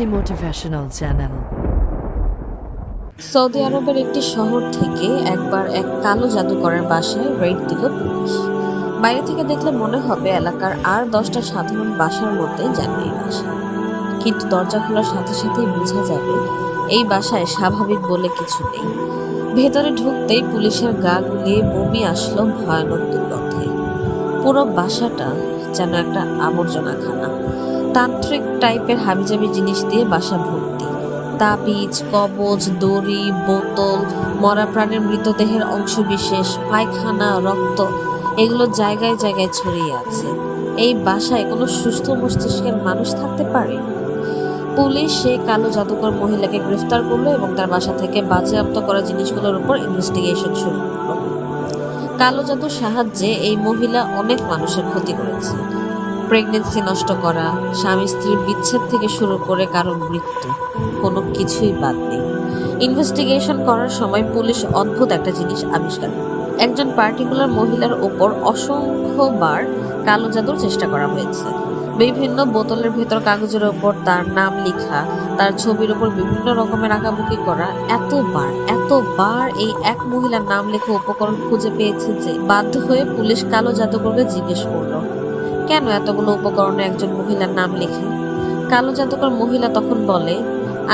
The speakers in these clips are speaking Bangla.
একটি মোটিভেশনাল চ্যানেল সৌদি আরবের একটি শহর থেকে একবার এক কালো জাদুকরের বাসায় রেড দিল পুলিশ। বাইরে থেকে দেখলে মনে হবে এলাকার আর দশটা সাধারণ বাসার মধ্যেই যেন এই বাসা। কিন্তু দরজা খোলার সাথে সাথেই বোঝা যাবে, এই বাসায় স্বাভাবিক বলে কিছু নেই। ভেতরে ঢুকতেই পুলিশের গা গুলিয়ে বমি আসলো ভয়ানক দুর্গন্ধে। পুরো বাসাটা যেন একটা আবর্জনাখানা। তান্ত্রিক টাইপের হাবিজাবি জিনিস দিয়ে বাসা ভর্তি। তাবিজ কবজ, দড়ি, বোতল, মরা প্রাণের মৃতদেহের অংশ বিশেষ পায়খানা, রক্ত, এগুলো জায়গায় জায়গায় ছড়িয়ে আছে। এই বাসায় কোনো সুস্থ মস্তিষ্কের মানুষ থাকতে পারে? পুলিশ সেই কালো জাদুকর মহিলাকে গ্রেফতার করল এবং তার বাসা থেকে বাজেয়াপ্ত করা জিনিসগুলোর উপর ইনভেস্টিগেশন শুরু করল। কালো জাদুর সাহায্যে এই মহিলা অনেক মানুষের ক্ষতি করেছে। প্রেগনেন্সি নষ্ট করা, স্বামী স্ত্রীর বিচ্ছেদ থেকে শুরু করে কারোর মৃত্যু, কোনো কিছুই বাদ নেই। ইনভেস্টিগেশন করার সময় পুলিশ অদ্ভুত একটা জিনিস আবিষ্কার একজন পার্টিকুলার মহিলার ওপর অসংখ্যবার কালো জাদুর চেষ্টা করা হয়েছে। বিভিন্ন বোতলের ভেতর কাগজের ওপর তার নাম লেখা, তার ছবির ওপর বিভিন্ন রকমের আঁকাবুকি করা। এতবার এতবার এই এক মহিলার নাম লেখা উপকরণ খুঁজে পেয়েছে যে বাধ্য হয়ে পুলিশ কালো জাদুকরকে জিজ্ঞেস করল। কেন এতগুলো উপকরণে একজন মহিলার নাম লেখে কালো জাদুকর মহিলা তখন বলে,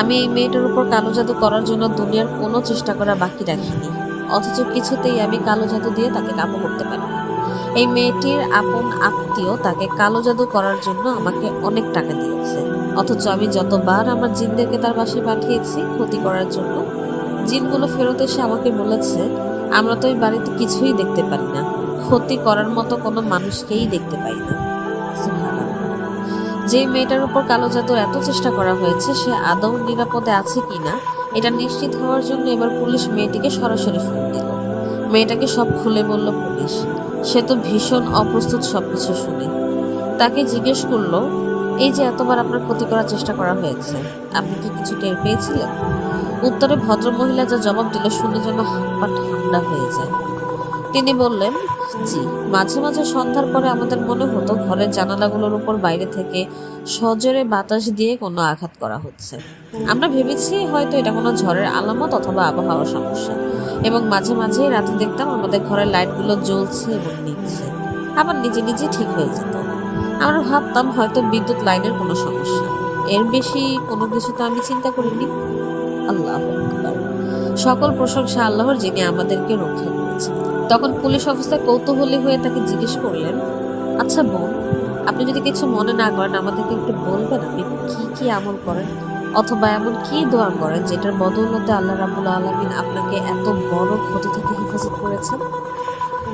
আমি এই মেয়েটার উপর কালো জাদু করার জন্য দুনিয়ার কোনো চেষ্টা করা বাকি রাখিনি অথচ কিছুতেই আমি কালো জাদু দিয়ে তাকে কাবু করতে পারি। এই মেয়েটির আপন আত্মীয় তাকে কালো জাদু করার জন্য আমাকে অনেক টাকা দিয়েছে অথচ আমি যতবার আমার জিনদেরকে তার বাসায় পাঠিয়েছি ক্ষতি করার জন্য, জিনগুলো ফেরত এসে আমাকে বলেছে, আমরা তো এই বাড়িতে কিছুই দেখতে পারি না ক্ষতি করার মতো কোনো মানুষকেই দেখতে পাই না। যে মেয়েটার উপর কালো জাদু এত চেষ্টা করা হয়েছে, সে আদৌ নিরাপদে আছে কিনা, এটা নিশ্চিত হওয়ার জন্য এবার পুলিশ মেয়েটিকে সরাসরি ফোন দিল। মেয়েটাকে সব খুলে বলল পুলিশ। সে তো ভীষণ অপ্রস্তুত সবকিছু শুনে। তাকে জিজ্ঞেস করল, এই যে এতবার আপনার ক্ষতি করার চেষ্টা করা হয়েছে, আপনি কি কিছু টের পেয়েছিলেন? উত্তরে ভদ্রমহিলা যা জবাব দিল শুনে যেন হাত ঠান্ডা হয়ে যায়। তিনি বললেন জি, মাঝে মাঝে সন্ধ্যার পরে আমাদের মনে হতো ঘরের জানালাগুলোর উপর বাইরে থেকে সজোরে বাতাস দিয়ে কোনো আঘাত করা হচ্ছে। আমরা ভেবেছি হয়তো এটা কোনো ঝড়ের আলামত অথবা আবহাওয়ার সমস্যা। এবং মাঝে মাঝে রাতে দেখতাম আমাদের ঘরের লাইটগুলো জ্বলছে এবং নিচ্ছে আবার নিজে নিজে ঠিক হয়ে যেত। আমরা ভাবতাম হয়তো বিদ্যুৎ লাইনের কোনো সমস্যা। এর বেশি কোনো কিছু তো আমি চিন্তা করিনি। আল্লাহ সকল প্রশংসা আল্লাহর যিনি আমাদেরকে রক্ষা করেছেন। তখন পুলিশ অফিসার কৌতূহলী হয়ে তাকে জিজ্ঞেস করলেন আচ্ছা বোন, আপনি যদি কিছু মনে না করেন, আমাদেরকে একটু বলবেন আপনি কি কি আমল করেন? অথবা এমন কি দোয়া করেন যেটার বদৌলতে আল্লাহ রাবুল আলমিন আপনাকে এত বড় ক্ষতি থেকে হেফাজত করেছেন?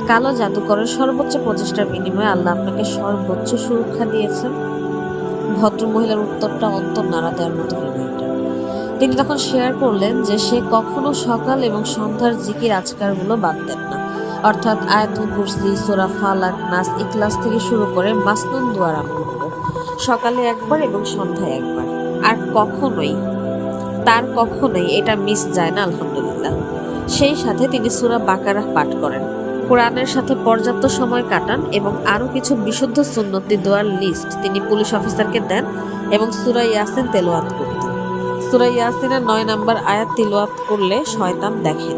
কালো জাদুকরের সর্বোচ্চ প্রচেষ্টার বিনিময়ে আল্লাহ আপনাকে সর্বোচ্চ সুরক্ষা দিয়েছেন। ভদ্র মহিলার উত্তরটা অন্তর নাড়া দেওয়ার মতো রিমাইন্ডার তিনি তখন শেয়ার করলেন যে সে কখনো সকাল এবং সন্ধ্যার জিকির আজকারগুলো বাদ দেন না। অর্থাৎ আয়াতুল কুরসি, সোরা ফালাক, নাস ইকলাস থেকে শুরু করে মাসনুন দোয়ার আমল সকালে একবার এবং সন্ধ্যায় একবার। আর কখনোই, তার কখনোই এটা মিস যায় না, আলহামদুলিল্লাহ। সেই সাথে তিনি সুরা বাকারা পাঠ করেন। কোরআনের সাথে পর্যাপ্ত সময় কাটান এবং আরও কিছু বিশুদ্ধ সুন্নতি দোয়ার লিস্ট তিনি পুলিশ অফিসারকে দেন এবং সুরা ইয়াসিন তেলোয়াত করতেন সুরা ইয়াসিনের নয় নম্বর আয়াত তিলওয়াত করলে শয়তান দেখে।